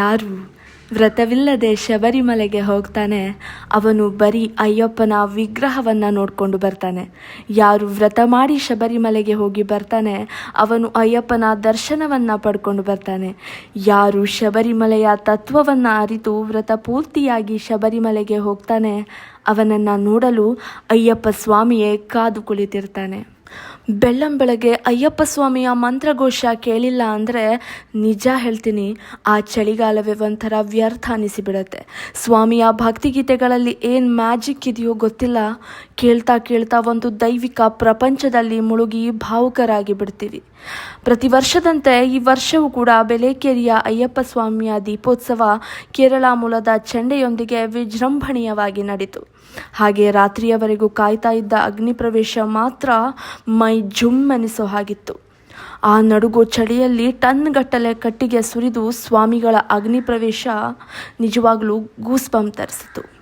ಯಾರು ವ್ರತವಿಲ್ಲದೆ ಶಬರಿಮಲೆಗೆ ಹೋಗ್ತಾನೆ. ಅವನು ಬರೀ ಅಯ್ಯಪ್ಪನ ವಿಗ್ರಹವನ್ನು ನೋಡಿಕೊಂಡು ಬರ್ತಾನೆ. ಯಾರು ವ್ರತ ಮಾಡಿ ಶಬರಿಮಲೆಗೆ ಹೋಗಿ ಬರ್ತಾನೆ. ಅವನು ಅಯ್ಯಪ್ಪನ ದರ್ಶನವನ್ನು ಪಡ್ಕೊಂಡು ಬರ್ತಾನೆ. ಯಾರು ಶಬರಿಮಲೆಯ ತತ್ವವನ್ನು ಅರಿತು ವ್ರತ ಪೂರ್ತಿಯಾಗಿ ಶಬರಿಮಲೆಗೆ ಹೋಗ್ತಾನೆ. ಅವನನ್ನು ನೋಡಲು ಅಯ್ಯಪ್ಪ ಸ್ವಾಮಿಯೇ ಕಾದು ಕುಳಿತಿರ್ತಾನೆ. ಬೆಳ್ಳಂ ಬೆಳಗ್ಗೆ ಅಯ್ಯಪ್ಪ ಸ್ವಾಮಿಯ ಮಂತ್ರಘೋಷ ಕೇಳಿಲ್ಲ ಅಂದರೆ ನಿಜ ಹೇಳ್ತೀನಿ, ಆ ಚಳಿಗಾಲವೇ ಒಂಥರ ವ್ಯರ್ಥ ಅನಿಸಿಬಿಡತ್ತೆ. ಸ್ವಾಮಿಯ ಭಕ್ತಿಗೀತೆಗಳಲ್ಲಿ ಏನು ಮ್ಯಾಜಿಕ್ ಇದೆಯೋ ಗೊತ್ತಿಲ್ಲ ಕೇಳ್ತಾ ಕೇಳ್ತಾ ಒಂದು ದೈವಿಕ ಪ್ರಪಂಚದಲ್ಲಿ ಮುಳುಗಿ ಭಾವುಕರಾಗಿ ಬಿಡ್ತೀವಿ. ಪ್ರತಿ ವರ್ಷದಂತೆ ಈ ವರ್ಷವೂ ಕೂಡ ಬೆಲೇಕೇರಿಯ ಅಯ್ಯಪ್ಪ ಸ್ವಾಮಿಯ ದೀಪೋತ್ಸವ ಕೇರಳ ಮೂಲದ ಚಂಡೆಯೊಂದಿಗೆ ವಿಜೃಂಭಣೀಯವಾಗಿ ನಡೆಯಿತು ಹಾಗೆ ರಾತ್ರಿಯವರೆಗೂ ಕಾಯ್ತಾ ಇದ್ದ ಅಗ್ನಿ ಪ್ರವೇಶ ಮಾತ್ರ ಮೈ ಜುಮ್ಮೆನಿಸೋ ಹಾಗಿತ್ತು. ಆ ನಡುಗು ಚಳಿಯಲ್ಲಿ ಟನ್ಗಟ್ಟಲೆ ಕಟ್ಟಿಗೆ ಸುರಿದು ಸ್ವಾಮಿಗಳ ಅಗ್ನಿ ಪ್ರವೇಶ ನಿಜವಾಗ್ಲೂ ಗೂಸ್ಬಂ ತರಿಸಿತು.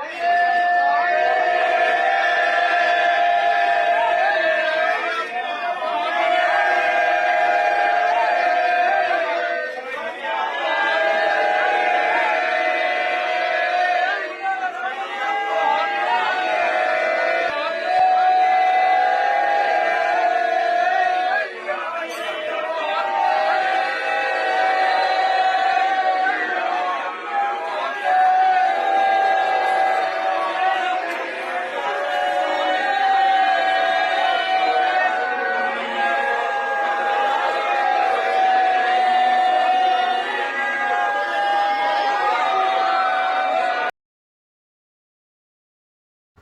Yeah.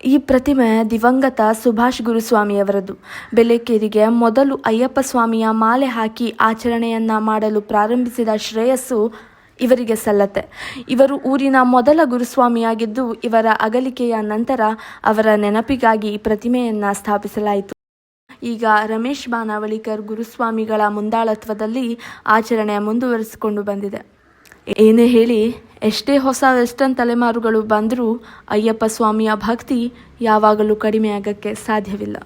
ಈ ಪ್ರತಿಮೆ ದಿವಂಗತ ಸುಭಾಷ್ ಗುರುಸ್ವಾಮಿಯವರದು. ಬೆಲೆಕೇರಿಗೆ ಮೊದಲು ಅಯ್ಯಪ್ಪ ಸ್ವಾಮಿಯ ಮಾಲೆ ಹಾಕಿ ಆಚರಣೆಯನ್ನ ಮಾಡಲು ಪ್ರಾರಂಭಿಸಿದ ಶ್ರೇಯಸ್ಸು ಇವರಿಗೆ ಸಲ್ಲತ್ತೆ. ಇವರು ಊರಿನ ಮೊದಲ ಗುರುಸ್ವಾಮಿಯಾಗಿದ್ದು ಇವರ ಅಗಲಿಕೆಯ ನಂತರ ಅವರ ನೆನಪಿಗಾಗಿ ಈ ಪ್ರತಿಮೆಯನ್ನ ಸ್ಥಾಪಿಸಲಾಯಿತು. ಈಗ ರಮೇಶ್ ಬಾನಾವಳಿಕರ್ ಗುರುಸ್ವಾಮಿಗಳ ಮುಂದಾಳತ್ವದಲ್ಲಿ ಆಚರಣೆ ಮುಂದುವರಿಸಿಕೊಂಡು ಬಂದಿದೆ. ಏನೇ ಹೇಳಿ ಎಷ್ಟೇ ಹೊಸ ವೆಸ್ಟರ್ನ್ ತಲೆಮಾರುಗಳು ಬಂದರೂ ಅಯ್ಯಪ್ಪ ಸ್ವಾಮಿಯ ಭಕ್ತಿ ಯಾವಾಗಲೂ ಕಡಿಮೆಯಾಗಕ್ಕೆ ಸಾಧ್ಯವಿಲ್ಲ.